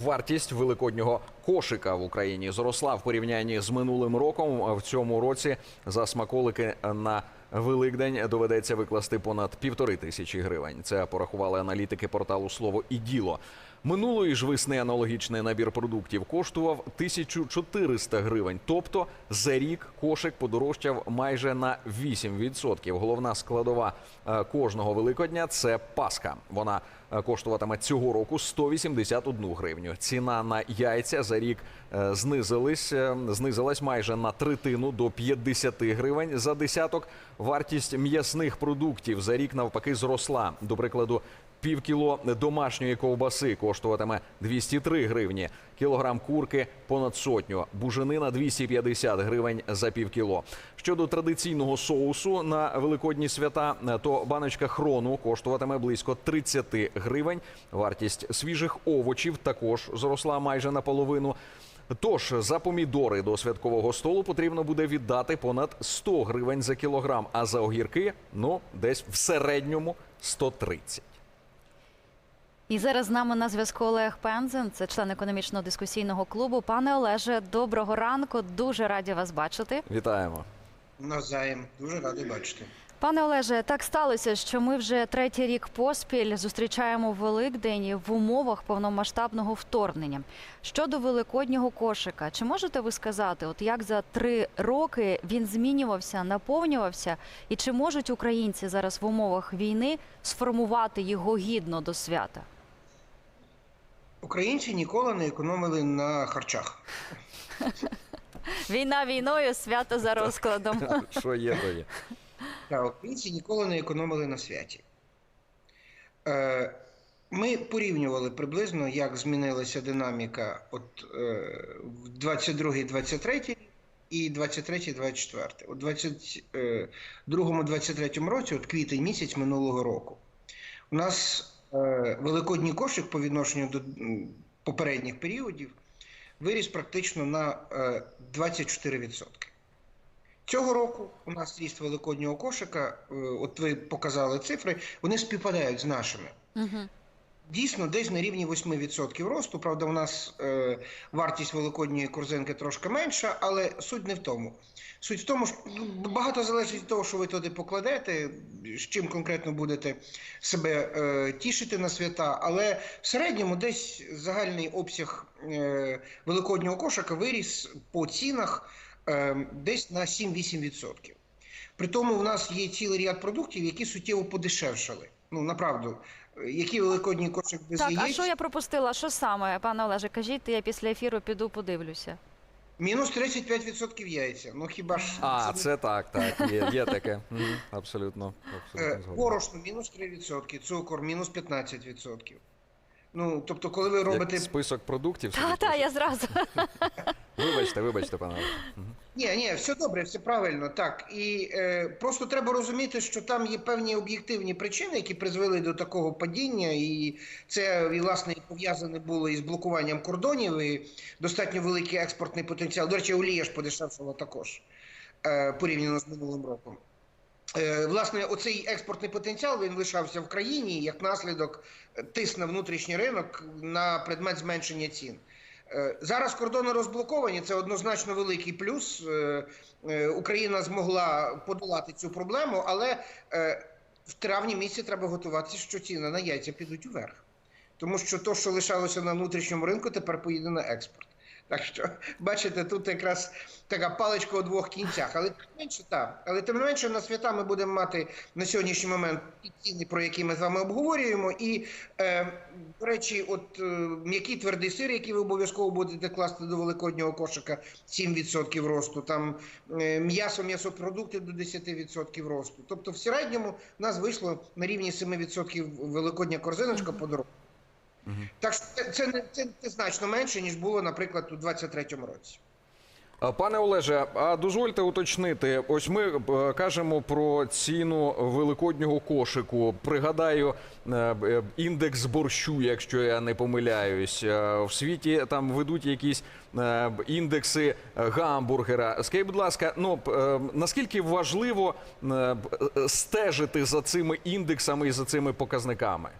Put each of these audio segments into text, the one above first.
Вартість великоднього кошика в Україні зросла в порівнянні з минулим роком. В цьому році за смаколики на Великдень доведеться викласти понад півтори тисячі гривень. Це порахували аналітики порталу Слово і діло. Минулої ж весни аналогічний набір продуктів коштував 1400 гривень. Тобто за рік кошик подорожчав майже на 8%. Головна складова е, кожного великодня це паска. Вона е, коштуватиме цього року 181 гривню. Ціна на яйця за рік е, знизилась, знизилась майже на третину до 50 гривень за десяток. Вартість м'ясних продуктів за рік навпаки зросла. До прикладу, Півкіло домашньої ковбаси коштуватиме 203 гривні, кілограм курки понад сотню, буженина 250 гривень за півкіло. Щодо традиційного соусу на великодні свята, то баночка хрону коштуватиме близько 30 гривень. Вартість свіжих овочів також зросла майже наполовину. Тож за помідори до святкового столу потрібно буде віддати понад 100 гривень за кілограм, а за огірки ну десь в середньому 130. І зараз з нами на зв'язку Олег Пензен, це член економічного дискусійного клубу. Пане Олеже, доброго ранку. Дуже раді вас бачити. Вітаємо. Навзаєм. Дуже радий бачити. Пане Олеже, так сталося, що ми вже третій рік поспіль зустрічаємо Великдень в умовах повномасштабного вторгнення. Щодо великоднього кошика, чи можете ви сказати, от як за три роки він змінювався, наповнювався, і чи можуть українці зараз в умовах війни сформувати його гідно до свята? Українці ніколи не економили на харчах. Війна війною, свято за розкладом. Що є, то є. Та українці ніколи не економили на святі. Е, Ми порівнювали приблизно, як змінилася динаміка от, е, в 22-23 і 23-24. У 22-23 році, от квітень місяць минулого року, у нас е, великодній кошик по відношенню до попередніх періодів виріс практично на е, 24%. Цього року у нас ріст великоднього кошика, е, от ви показали цифри, вони співпадають з нашими. Мгм. Дійсно, десь на рівні 8% росту. Правда, у нас е, вартість великодньої корзинки трошки менша, але суть не в тому. Суть в тому, що ну, багато залежить від того, що ви туди покладете, з чим конкретно будете себе е, тішити на свята. Але в середньому десь загальний обсяг е, великоднього кошика виріс по цінах е, десь на 7-8%. При тому в нас є цілий ряд продуктів, які суттєво подешевшали. Ну, направду, Е, які великодній кошик без Так, а що я пропустила? Що саме, пане Олеже? Кажіть, я після ефіру піду подивлюся. Мінус 35% яйця. Ну хіба ж А, це так, так, є, є таке. Мгм, Абсолютно. Е, абсолютно згоден. борошно мінус 3%, цукор мінус 15%. Ну, тобто, коли ви Як робите. список продуктів. Та, собі та, я зразу. Вибачте, вибачте, пане. Ні, ні, все добре, все правильно. Так. І е, просто треба розуміти, що там є певні об'єктивні причини, які призвели до такого падіння, і це і, власне і пов'язане було із блокуванням кордонів, і достатньо великий експортний потенціал. До речі, олія ж подешевшала також е, порівняно з минулим роком. Е, Власне, оцей експортний потенціал він лишався в країні, як наслідок е, тиск на внутрішній ринок на предмет зменшення цін. Е, Зараз кордони розблоковані. Це однозначно великий плюс. Україна змогла подолати цю проблему, але в травні місяці треба готуватися, що ціни на яйця підуть уверх. Тому що то, що лишалося на внутрішньому ринку, тепер поїде на експорт. Так що, бачите, тут якраз така паличка у двох кінцях. Але тим не менше, так. Але тим не менше, на свята ми будемо мати на сьогоднішній момент ті ціни, про які ми з вами обговорюємо. І, е, до речі, от е, м'який твердий сир, який ви обов'язково будете класти до великоднього кошика, 7% росту. Там е, м'ясо, м'ясопродукти до 10% росту. Тобто, в середньому в нас вийшло на рівні 7% великодня корзиночка по дорогу. Так що це, не- це, це значно менше, ніж було, наприклад, у 23-му році. Пане Олеже, а дозвольте уточнити. Ось ми е, кажемо про ціну великоднього кошику. Пригадаю е, е, індекс борщу, якщо я не помиляюсь. В світі там ведуть якісь індекси гамбургера. Скажіть, будь ласка, ну наскільки важливо стежити за цими індексами і за цими показниками?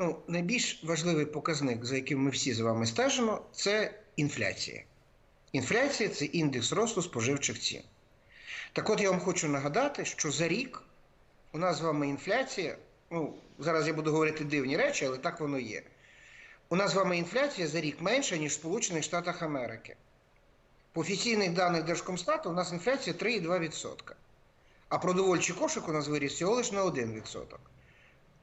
Ну, найбільш важливий показник, за яким ми всі з вами стежимо, це інфляція. Інфляція це індекс росту споживчих цін. Так от я вам хочу нагадати, що за рік у нас з вами інфляція, ну, зараз я буду говорити дивні речі, але так воно є. У нас з вами інфляція за рік менша, ніж в Сполучених Штатах Америки. По офіційних даних Держкомстату у нас інфляція 3,2%. А продовольчий кошик у нас виріс всього лише на 1%.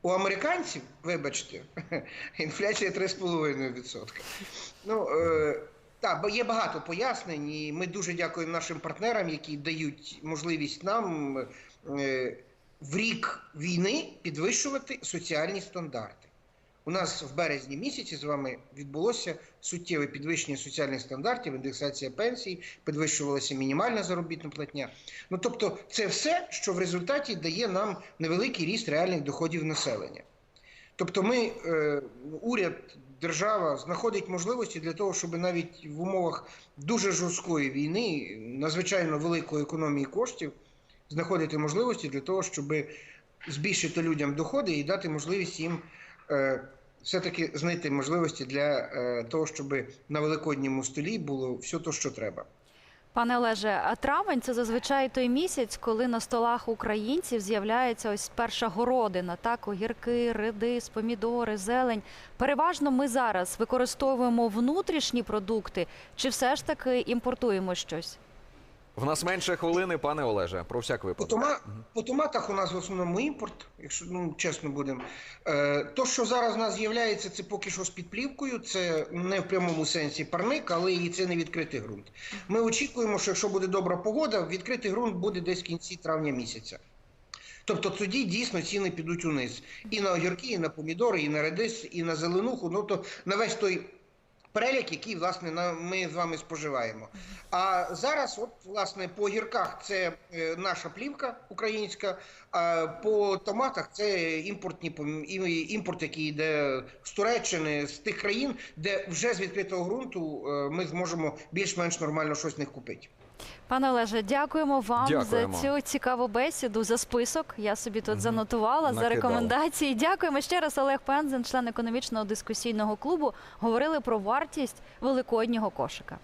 У американців, вибачте, інфляція 3,5%. Ну, е, так, є багато пояснень, і ми дуже дякуємо нашим партнерам, які дають можливість нам е, в рік війни підвищувати соціальні стандарти. У нас в березні місяці з вами відбулося суттєве підвищення соціальних стандартів, індексація пенсій, підвищувалася мінімальна заробітна платня. Ну тобто, це все, що в результаті дає нам невеликий ріст реальних доходів населення. Тобто, ми, е, уряд, держава знаходить можливості для того, щоб навіть в умовах дуже жорсткої війни, надзвичайно великої економії коштів, знаходити можливості для того, щоб збільшити людям доходи і дати можливість їм е, все-таки знайти можливості для е, того, щоб на великодньому столі було все те, що треба. Пане Олеже, а травень це зазвичай той місяць, коли на столах українців з'являється ось перша городина, так, огірки, редис, помідори, зелень. Переважно ми зараз використовуємо внутрішні продукти, чи все ж таки імпортуємо щось? В нас менше хвилини, пане Олеже, про всяк По, випадок. тома, по томатах у нас в основному імпорт, якщо ну чесно будемо. Е, то, що зараз у нас з'являється, це поки що з підплівкою. Це не в прямому сенсі парник, але і це не відкритий ґрунт. Ми очікуємо, що якщо буде добра погода, відкритий ґрунт буде десь в кінці травня місяця. Тобто тоді дійсно ціни підуть униз. І на огірки, і на помідори, і на редис, і на зеленуху. Ну то на весь той перелік, який власне ми з вами споживаємо. А зараз, от власне, по гірках це е, наша плівка українська, а по томатах це імпортні імпорт, який йде з Туреччини, з тих країн, де вже з відкритого ґрунту е, ми зможемо більш-менш нормально щось в них купити. Пане Олеже, дякуємо вам Дякуємо. за цю цікаву бесіду, за список. Я собі тут занотувала за рекомендації. Дякуємо ще раз. Олег Пензен, член економічного дискусійного клубу, говорили про вартість великоднього кошика.